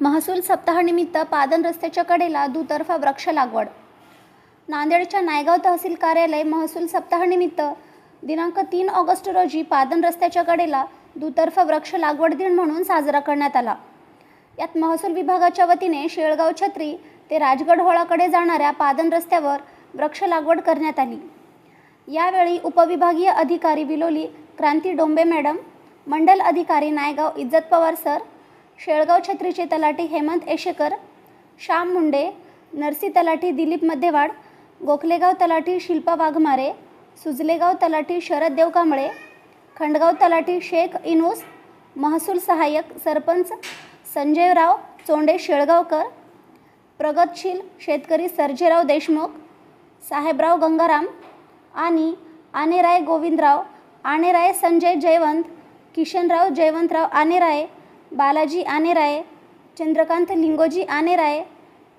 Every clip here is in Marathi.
महसूल सप्ताहानिमित्त पादन रस्त्याच्या कडेला दुतर्फा वृक्ष लागवड. नांदेडच्या नायगाव तहसील कार्यालय महसूल सप्ताहानिमित्त दिनांक तीन ऑगस्ट रोजी पादन रस्त्याच्या कडेला दुतर्फा वृक्ष लागवड दिन म्हणून साजरा करण्यात आला. यात महसूल विभागाच्या वतीने शेळगाव छत्री ते राजगड होळाकडे जाणाऱ्या पादन रस्त्यावर वृक्ष लागवड करण्यात आली. यावेळी उपविभागीय अधिकारी विलोली क्रांती डोंबे मॅडम मंडल अधिकारी नायगाव इज्जत पवार सर शेळगाव छत्रीचे तलाठी हेमंत एशेकर श्याम मुंडे नरसी तलाठी दिलीप मध्यवाड गोखलेगाव तलाठी शिल्पा वाघमारे सुजलेगाव तलाठी शरद देव कांबळे खंडगाव तलाठी शेख इनूस महसूल सहाय्यक सरपंच संजयराव चोंडे शेळगावकर प्रगतशील शेतकरी सर्जेराव देशमुख साहेबराव गंगाराम आणि आनेराय गोविंदराव आनेराय संजय जयवंत किशनराव जयवंतराव आनेराय बालाजी आनेराय चंद्रकांत लिंगोजी आनेराय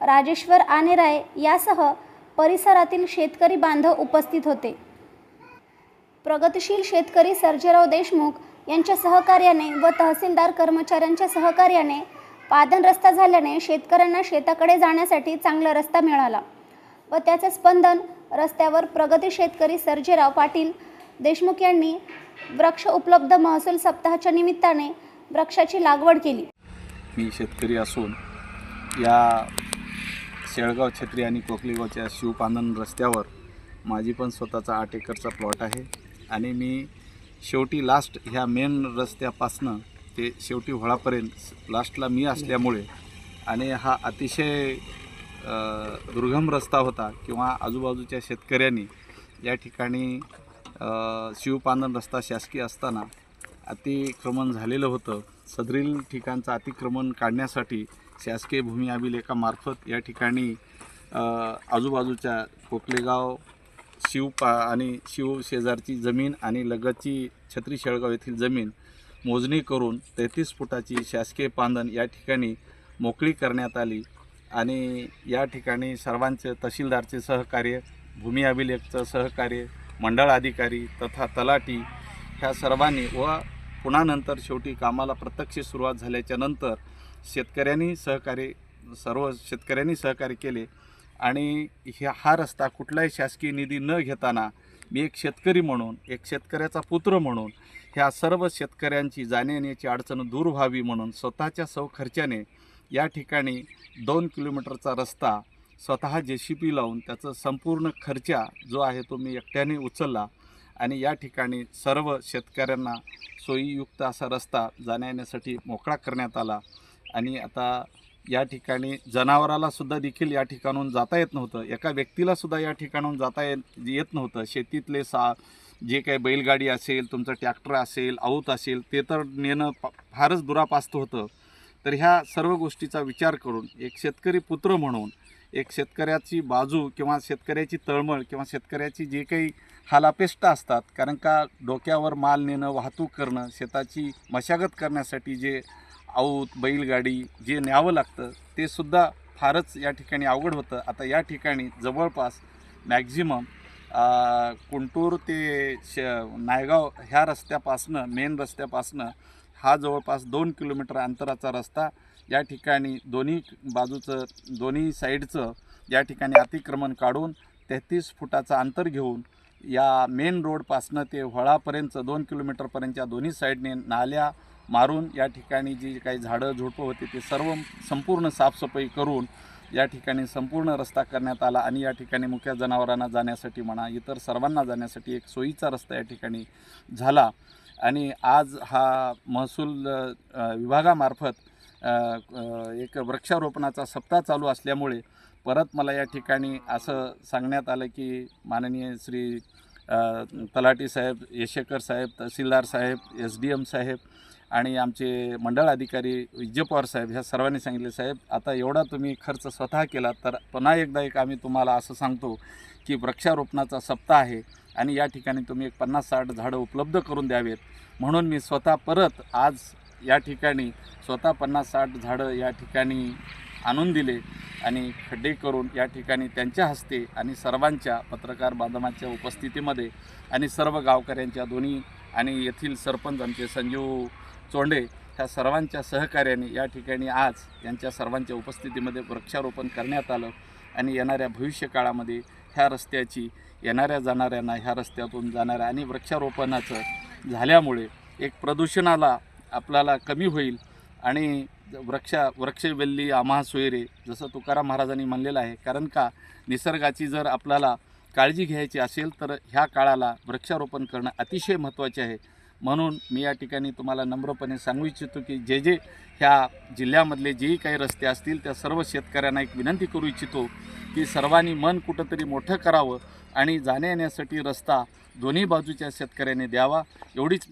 राजेश्वर आनेराय यासह परिसरातील शेतकरी बांधव उपस्थित होते. प्रगतशील शेतकरी सर्जेराव देशमुख यांच्या सहकार्याने व तहसीलदार कर्मचाऱ्यांच्या सहकार्याने पादन रस्ता झाल्याने शेतकऱ्यांना शेताकडे जाण्यासाठी चांगला रस्ता मिळाला व त्याचे स्पंदन रस्त्यावर प्रगती शेतकरी सर्जेराव पाटील देशमुख यांनी वृक्ष उपलब्ध महसूल सप्ताहाच्या निमित्ताने वृक्षाची लागवड केली. मी शेतकरी असून या शेळगाव छत्री आणि कोकलेगावच्या शिवपानन रस्त्यावर माझी पण स्वतःचा आठ एकरचा प्लॉट आहे आणि मी शेवटी लास्ट ह्या मेन रस्त्यापासनं ते शेवटी होळापर्यंत लास्टला मी असल्यामुळे आणि हा अतिशय दुर्गम रस्ता होता किंवा आजूबाजूच्या शेतकऱ्यांनी या ठिकाणी शिवपानन रस्ता शासकीय असताना अतिक्रमण झालेलं होतं. सदरील ठिकाणचं अतिक्रमण काढण्यासाठी शासकीय भूमी अभिलेखामार्फत या ठिकाणी आजूबाजूच्या कोकलेगाव शिवपा आणि शिव शेजारची जमीन आणि लगतची छत्री शेळगाव येथील जमीन मोजणी करून तेहतीस फुटाची शासकीय पांदन या ठिकाणी मोकळी करण्यात आली आणि या ठिकाणी सर्वांचे तहसीलदारचे सहकार्य भूमी अभिलेखचं सहकार्य मंडळ अधिकारी तथा तलाठी ह्या सर्वांनी व पुन्हा नंतर शेवटी कामाला प्रत्यक्ष सुरुवात झाल्याच्यानंतर शेतकऱ्यांनी सहकार्य सर्व शेतकऱ्यांनी सहकार्य केले. आणि ह्या हा रस्ता कुठलाही शासकीय निधी न घेताना मी एक शेतकरी म्हणून एक शेतकऱ्याचा पुत्र म्हणून ह्या सर्व शेतकऱ्यांची जाण्यायेण्याची अडचण दूर व्हावी म्हणून स्वतःच्या सौ खर्चाने या ठिकाणी दोन किलोमीटरचा रस्ता स्वतः जे सी पी लावून त्याचा संपूर्ण खर्चा जो आहे तो मी एकट्याने उचलला. आणि या ठिकाणी सर्व शेतकऱ्यांना सोयीयुक्त असा रस्ता जाण्या येण्यासाठी मोकळा करण्यात आला. आणि आता या ठिकाणी जनावराला सुद्धा देखील या ठिकाणून जाता येत नव्हतं. एका व्यक्तीला सुद्धा या ठिकाणून जाता येत येत नव्हतं. शेतीतले सा जे काही बैलगाडी असेल तुमचं ट्रॅक्टर असेल आऊत असेल ते तर नेणं फारच दुरापास्त होतं. तर ह्या सर्व गोष्टीचा विचार करून एक शेतकरी पुत्र म्हणून एक शेतकऱ्याची बाजू किंवा शेतकऱ्याची तळमळ किंवा शेतकऱ्याची जे काही हालापेष्टा असतात कारण का डोक्यावर माल नेणं वाहतूक करणं शेताची मशागत करण्यासाठी जे आऊत बैलगाडी जे न्यावं लागतं ते सुद्धा फारच या ठिकाणी अवघड होतं. आता या ठिकाणी जवळपास मॅक्झिमम कुंटूर ते श नायगाव ह्या रस्त्यापासनं मेन रस्त्यापासनं हा जवळपास दोन किलोमीटर अंतराचा रस्ता या ठिकाणी दोन्ही बाजूचं दोन्ही साईडचं या ठिकाणी अतिक्रमण काढून तेहतीस फुटाचं अंतर घेऊन या मेन रोडपासनं ते वळापर्यंत दोन किलोमीटरपर्यंतच्या दोन्ही साईडने नाल्या मारून या ठिकाणी जी काही झाडं झुडपं होती ते सर्व संपूर्ण साफसफाई करून या ठिकाणी संपूर्ण रस्ता करण्यात आला आणि या ठिकाणी मुख्य जनावरांना जाण्यासाठी म्हणा इतर सर्वांना जाण्यासाठी एक सोयीचा रस्ता या ठिकाणी झाला. आणि आज हा महसूल विभागामार्फत एक वृक्षारोपणाचा सप्ताह चालू असल्यामुळे परत मला या ठिकाणी असं सांगण्यात आलं की माननीय श्री तलाटी साहेब यशेकर साहेब तहसीलदार साहेब एस डी एम साहेब आणि आमचे मंडळ अधिकारी विजय पवार साहेब ह्या सर्वांनी सांगितले साहेब आता एवढा तुम्ही खर्च स्वतः केला तर पुन्हा एकदा एक आम्ही तुम्हाला असं सांगतो की वृक्षारोपणाचा सप्ताह आहे आणि या ठिकाणी तुम्ही एक पन्नास साठ झाडं उपलब्ध करून द्यावेत. म्हणून मी स्वतः परत आज या ठिकाणी स्वतः पन्नास साठ झाडं या ठिकाणी आणून दिले आणि खड्डे करून या ठिकाणी त्यांच्या हस्ते आणि सर्वांच्या पत्रकार बांधवांच्या उपस्थितीमध्ये आणि सर्व गावकऱ्यांच्या दोन्ही आणि येथील सरपंच आमचे संजीव चोंडे ह्या सर्वांच्या सहकार्याने या ठिकाणी आज यांच्या सर्वांच्या उपस्थितीमध्ये वृक्षारोपण करण्यात आलं आणि येणाऱ्या भविष्य काळामध्ये ह्या रस्त्याची येणाऱ्या जाणाऱ्यांना ह्या रस्त्यातून जाणाऱ्या आणि वृक्षारोपणाचं झाल्यामुळे एक प्रदूषणाला आपल्याला कमी होईल आणि वृक्षा वृक्षवेल्ली आम्हा सोयरे जसं तुकाराम महाराजांनी म्हणलेलं आहे कारण का निसर्गाची जर आपल्याला काळजी घ्यायची असेल तर ह्या काळाला वृक्षारोपण करणं अतिशय महत्त्वाचे आहे. म्हणून मी या ठिकाणी तुम्हाला नम्रपणे सांगू इच्छितो की जे जे ह्या जिल्ह्यामधले जेही काही रस्ते असतील त्या सर्व शेतकऱ्यांना एक विनंती करू इच्छितो की सर्वांनी मन कुठंतरी मोठं करावं आणि जाण्या येण्यासाठी रस्ता दोन्ही बाजूच्या शेतकऱ्यांनी द्यावा. एवढीच